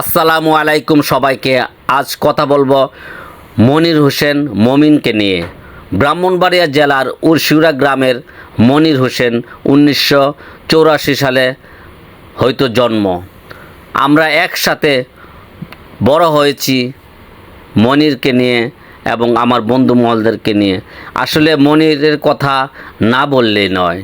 আসসালামু আলাইকুম সবাইকে। আজ কথা বলব মনির হোসেন মমিনকে নিয়ে। ব্রাহ্মণবাড়িয়া জেলার উরশিউরা গ্রামের মনির হোসেন উনিশশো সালে হয়তো জন্ম। আমরা একসাথে বড় হয়েছি মনিরকে নিয়ে এবং আমার বন্ধু মহলদেরকে নিয়ে। আসলে মনিরের কথা না বললেই নয়।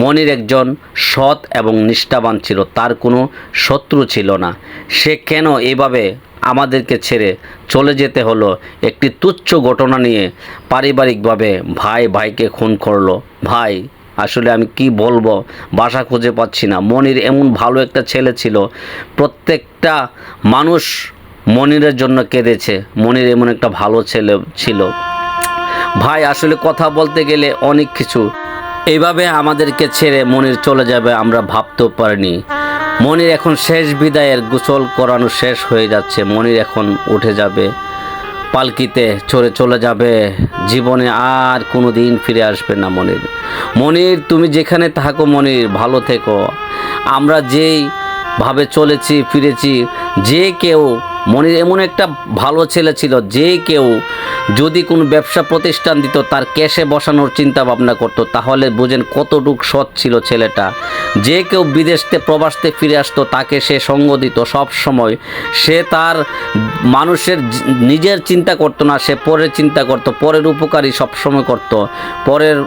মনির একজন সৎ এবং নিষ্ঠাবান ছিল, তার কোনো শত্রু ছিল না। সে কেন এভাবে আমাদেরকে ছেড়ে চলে যেতে হলো? একটি তুচ্ছ ঘটনা নিয়ে পারিবারিকভাবে ভাই ভাইকে খুন করল। ভাই, আসলে আমি কি বলব? বাসা খুঁজে পাচ্ছি না। মনির এমন ভালো একটা ছেলে ছিল, প্রত্যেকটা মানুষ মনিরের জন্য কেঁদেছে। মনির এমন একটা ভালো ছেলে ছিল। ভাই, আসলে কথা বলতে গেলে অনেক কিছু এইভাবে আমাদেরকে ছেড়ে মনির চলে যাবে আমরা ভাবতেও পারিনি। মনির এখন শেষ বিদায়ের গোসল করানো শেষ হয়ে যাচ্ছে। মনির এখন উঠে যাবে, পালকিতে চড়ে চলে যাবে। জীবনে আর কোনো দিন ফিরে আসবে না মনির। মনির, তুমি যেখানে থাকো মনির, ভালো থেকো। আমরা যেই ভাবে চলেছি, ফিরেছি। যে কেউ, মনে এমন একটা ভালো ছেলে ছিল, যে কেউ যদি কোনো ব্যবসা প্রতিষ্ঠান দিত, তার ক্যাশে বসানোর চিন্তা ভাবনা করতো, তাহলে বোঝেন কতটুক সৎ ছিল ছেলেটা। যে কেউ বিদেশতে প্রবাসতে ফিরে আসতো, তাকে সে সঙ্গ দিত সব সময়। সে তার মানুষের নিজের চিন্তা করতো না, সে পরের চিন্তা করতো, পরের উপকারী সবসময় করতো। পরের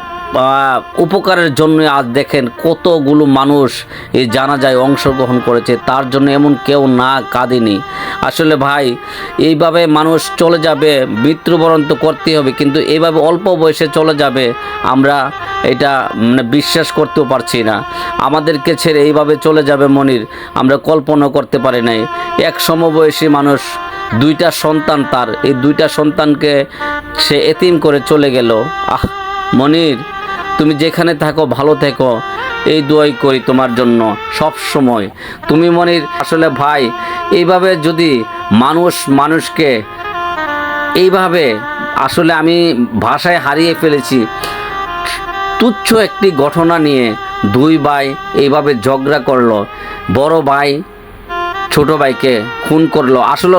উপকারের জন্য আজ দেখেন কতগুলো মানুষ এই জানাজায় অংশগ্রহণ করেছে, তার জন্য এমন কেউ না কাঁদেনি। আসলে ভাই, এইভাবে মানুষ চলে যাবে, মৃত্যুবরণ তো করতেই হবে, কিন্তু এইভাবে অল্প বয়সে চলে যাবে, আমরা এটা মানে বিশ্বাস করতেও পারছি না। আমাদেরকে ছেড়ে এইভাবে চলে যাবে মনির, আমরা কল্পনা করতে পারি নাই। এক সমবয়সী মানুষ, দুইটা সন্তান তার, এই দুইটা সন্তানকে সে এতিম করে চলে গেল। আহ, মনির তুমি যেখানে থাকো, ভালো থেকো। এই দোয়াই করি তোমার জন্য সব সময়। তুমি মনির, আসলে ভাই, এইভাবে যদি মানুষ মানুষকে এইভাবে আসলে আমি ভাষায় হারিয়ে ফেলেছি, তুচ্ছ একটি ঘটনা নিয়ে দুই ভাই এইভাবে ঝগড়া করল। বড় ভাই ছোট ভাইকে খুন করল। আসলে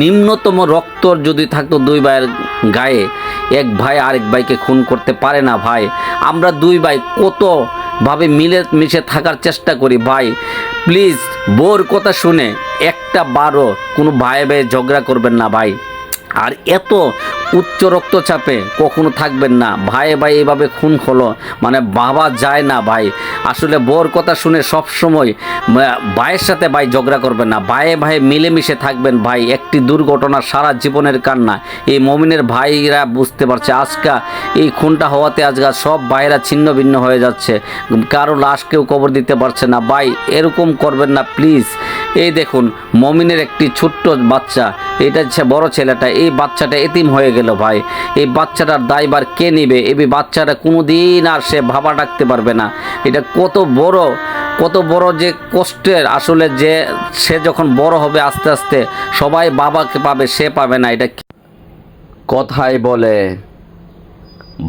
নিম্নতম রক্ত যদি থাকতো দুই ভাইয়ের গায়ে, এক ভাই আরেক ভাইকে খুন করতে পারে না ভাই। আমরা দুই ভাই কতভাবে মিলে মিশে থাকার চেষ্টা করি ভাই? প্লিজ, বোর কথা শুনে একটা বারো কোনো ভাই ভাই ঝগড়া করবেন না ভাই। আর এত উচ্চ রক্তচাপে কখনো থাকবেন না। ভাই ভাই এভাবে খুন হলো। মানে বাবা যায় না ভাই। আসলে বোর কথা শুনে সব সময় ভাইয়ের সাথে ভাই ঝগড়া করবেন না। ভাইয়ে ভাই মিলেমিশে থাকবেন ভাই। একটি দুর্ঘটনা সারা জীবনের কান্না। এই মমিনের ভাইরা বুঝতে পারছে, আজকা এই খুনটা হওয়াতে আজকাল সব ভাইরা ছিন্ন ভিন্ন হয়ে যাচ্ছে। কারও লাশ কেউ কবর দিতে পারছে না। ভাই, এরকম করবেন না, প্লিজ। এই দেখুন, মমিনের একটি ছোট্ট বাচ্চা। এটা বড় ছেলেটা, এই বাচ্চাটা এতিম হয়ে গেল ভাই। এই বাচ্চাটার দায়বার কে নেবে? এই বাচ্চাটা কোনো দিন আর সে ভাবা ডাকতে পারবে না। এটা কত বড় কত বড় যে কষ্টের আসলে যে সে যখন বড় হবে আস্তে আস্তে, সবাই বাবাকে পাবে, সে পাবে না। এটা কথায় বলে,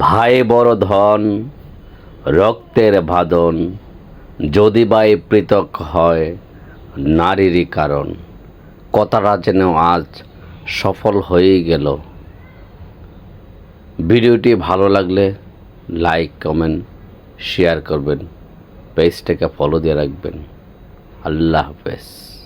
ভাই বড় ধন, রক্তের ভাদন, যদি বাই পৃথক হয় নারীরই কারণ। কথাটা যেন আজ সফল হয়েই গেল। ভিডিওটি ভালো লাগলে লাইক, কমেন্ট, শেয়ার করবেন। পেজটাকে ফলো দিয়ে রাখবেন। আল্লাহ হাফেজ।